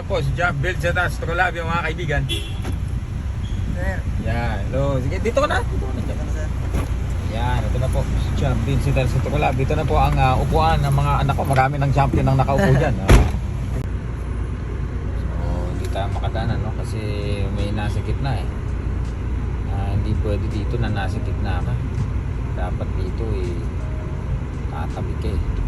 Ayan po, si Jeff Bill sa Astrolabio mga kaibigan. Sir. Yan, hello. Sige, dito na. Dito na. dyan. Ano, sir? Yan, ito na po. Si Jeff Bill sa Astrolabio. Ito na po ang ah, upuan ng mga anak ko. Marami ng champion ang nakaupo dyan. Ah. So, hindi tayo makadaanan, no? Kasi may nasa gitna eh. Ah, hindi pwede dito na nasa gitna ka. Dapat dito eh, tatabi ka eh.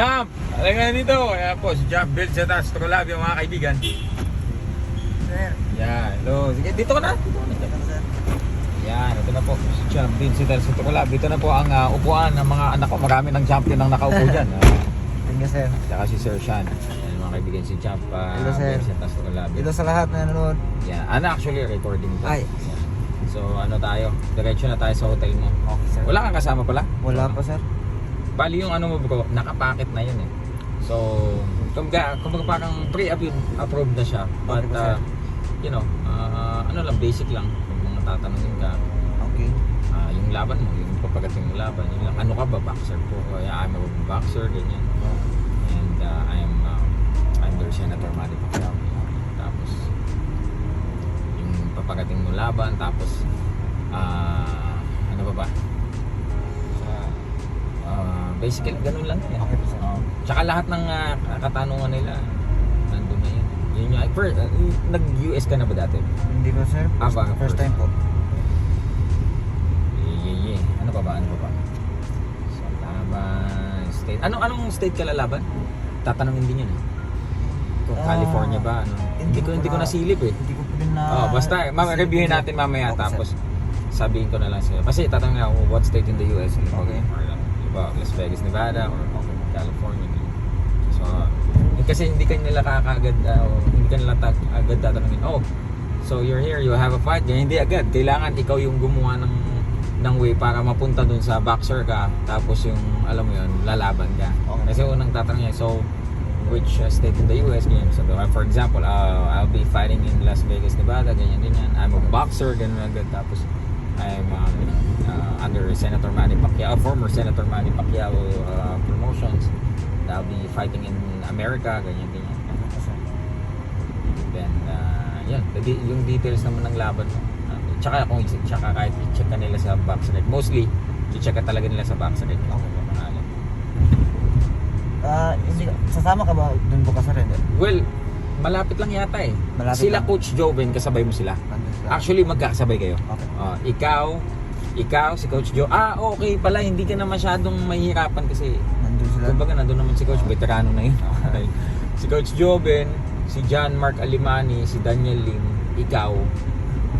Champ! Alam nga dito. Ayan po, si Champ Bill sa Astrolabio mga kaibigan. Sir. Yan, hello. Sige, dito ka na. Dito ka na dyan. Ano, sir? Yan, ito na po. Si Champ Bill sa Astrolabio. Ito na po ang ah, upuan ng mga anak ko. Marami ng champion ang nakaupo dyan. Ah, Thank you, sir. Tsaka si Sir Sean. Yan mga kaibigan si Champ. ah, Hello, sir. Sa Astrolabio. Ito sa lahat na nanonood. Yan. Ano actually recording to? Ay. Yan. So ano tayo? Diretso na tayo sa hotel mo. Okay, sir. Wala kang kasama pala? Wala pa, sir. Bali yung ano mo bro, nakapakit na yun eh. So, kumbaga, kumbaga parang pre-approved na siya. But, uh, you know, uh, ano lang, basic lang. Kung mga tatanungin ka, Okay. ah, yung laban mo, yung papagating mo laban, yun lang. Ano ka ba? Boxer po. Kaya I'm a boxer, ganyan. And uh, I'm, uh, I'm their Senator Manny Pacquiao. Tapos, yung papagating mo laban, tapos, ah, ano ba ba? Ah, basically, ganun lang. yan. Okay po, sir. Oo. Tsaka lahat ng ah, katanungan nila, nandun na yun. Yun yung, first, ah, nag-US ka na ba dati? Hindi po, sir. Ah, First, baka first first. time po. Yeah, yeah, yeah. Ano pa ba? Ano pa ba? Sa laban, state. Ano, anong state ka lalaban? Tatanungin din yun eh. Kung Ah, California ba? Ano? Hindi, ko, hindi ko na- nasilip eh. Hindi ko din na... Oh, basta, ma- reviewin natin mamaya Okay, tapos sabihin ko na lang sa'yo. Kasi tatanungin ako what state in the US. Ba? Okay. Or, diba, Las Vegas, Nevada or California. So, eh, kasi hindi ka nila kakagad, uh, hindi ka nila tag, agad tatanungin, oh, so you're here, you have a fight. Ganyan, hindi agad. Kailangan ikaw yung gumawa ng ng way para mapunta dun sa boxer ka tapos yung alam mo yun lalaban ka Okay. kasi unang tatanong niya so which uh, state in the US ganyan so uh, for example uh, I'll be fighting in Las Vegas Nevada ganyan ganyan I'm a boxer ganyan agad tapos I'm um, uh, under Senator Manny Pacquiao former Senator Manny Pacquiao uh, promotions I'll be fighting in America ganyan ganyan then uh, yan yung details naman ng laban mo Uh, tsaka kung tsaka kahit i-check ka nila sa box rec mostly i-check ka talaga nila sa box rec Okay. pangalan Ah, hindi sasama ka ba po ka, sir? Hindi. well malapit lang yata eh Malapit sila lang. coach Joven kasabay mo sila actually magkakasabay kayo Okay. Ah, ikaw ikaw si coach Joe ah okay pala hindi ka na masyadong mahihirapan kasi Nandun sila. Kumbaga nandun naman si Coach, veterano na yun. Okay. si Coach Joven, si John Mark Alimani, si Daniel Lim, ikaw,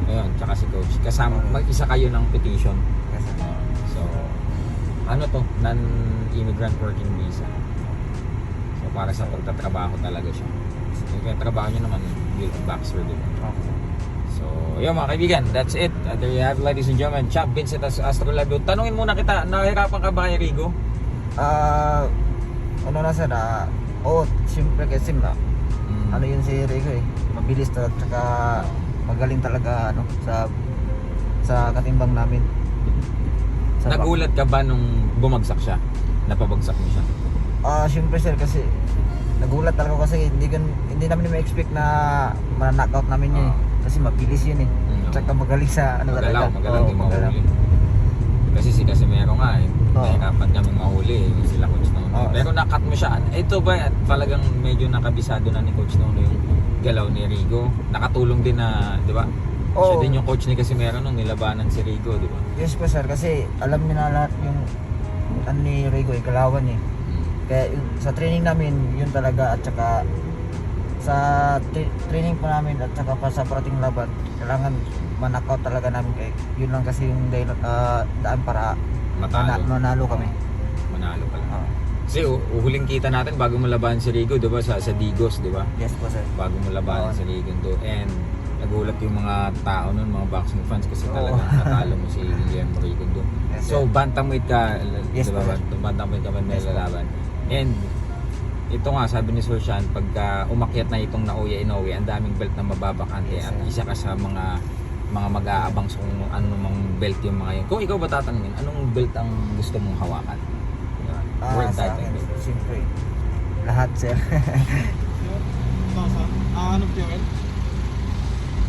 ayun, tsaka si Coach. Kasama, mag-isa kayo ng petition. Sir. So, ano to? Non-immigrant working visa. So, para sa pagtatrabaho talaga siya. Yung trabaho nyo naman, build boxer din. Okay. So, yun mga kaibigan, that's it. Uh, there you have ladies and gentlemen. Champ Vincent As- Astrolabio. Tanungin muna kita, nahihirapan ka ba kay Rigo? Ah, ano na sir, ah, oo, siyempre kasi na, Mm. ano yun si Rico eh, mabilis at saka magaling talaga ano sa sa katimbang namin. Sa Nagulat ka ba nung bumagsak siya? Napabagsak mo siya? Ah, siyempre sir kasi nagulat talaga ako kasi hindi gan hindi namin ma-expect na ma-knockout namin yun eh. Kasi mabilis yun eh. Mm, Tsaka magaling sa ano Magalaw, talaga. magalaw, Oo, di magalaw. mahuli. Kasi si Casimero nga eh, Oo. nahirapan kami mahuli eh, sila Coach Nono. Oo. Pero nakat mo siya. Ito ba, talagang medyo nakabisado na ni Coach Nono yung galaw ni Rigo. Nakatulong din na, di ba? Siya Oo. din yung coach ni Casimero nung nilabanan si Rigo, di ba? Yes po sir kasi alam niya na lahat yung ano ni Rico eh, kalawan eh. Kaya yun, sa training namin, yun talaga at saka sa tra- training pa namin at saka pa sa parating laban, kailangan manakaw talaga namin kay yun lang kasi yung dahil, ah, daan para Matalo. mana- manalo kami. Manalo pala. Ah, Kasi uhuling kita natin bago mo labanan si Rigo, di ba? Sa, sa Digos, di ba? yes po sir. Bago mo labanan Oo. si Rigo do. And nagulat yung mga tao nun, mga boxing fans kasi Oo. talagang natalo mo si Guillermo Rigo do. Yes, So, sir. bantamweight ka, Yes, di ba? po, sir. Bant- Bantamweight ka man Yes, po. lalaban. And ito nga, sabi ni Sir Sean, pagka umakyat na itong Naoya Inoue, ang daming belt na mababakante Yes, at isa ka sa mga mga mag-aabang sa kung ano mang belt yung mga yun. Kung ikaw ba tatanungin, anong belt ang gusto mong hawakan? Diba? Ah, World sa title akin, belt. siyempre, lahat sir. Ah, ano POL?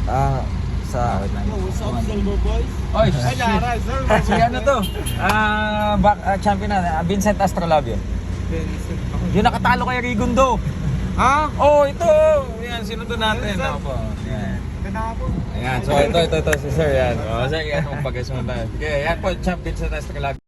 Ah, sa. Yo, what's up, Silver Boys? Oy, Ay, shit. Si ano to? Ah, back, ah, champion na, Vincent Astrolabio. Vincent. Yung nakatalo kay Rigundo. Ha? Oh, ito. Yan, sino to natin? Sir. Ako po. Yan. Ayan, so ito, ito, ito, si Sir yan. O, sige, anong pag-asunod tayo. Sige, yan po, champion sa Astrolabio.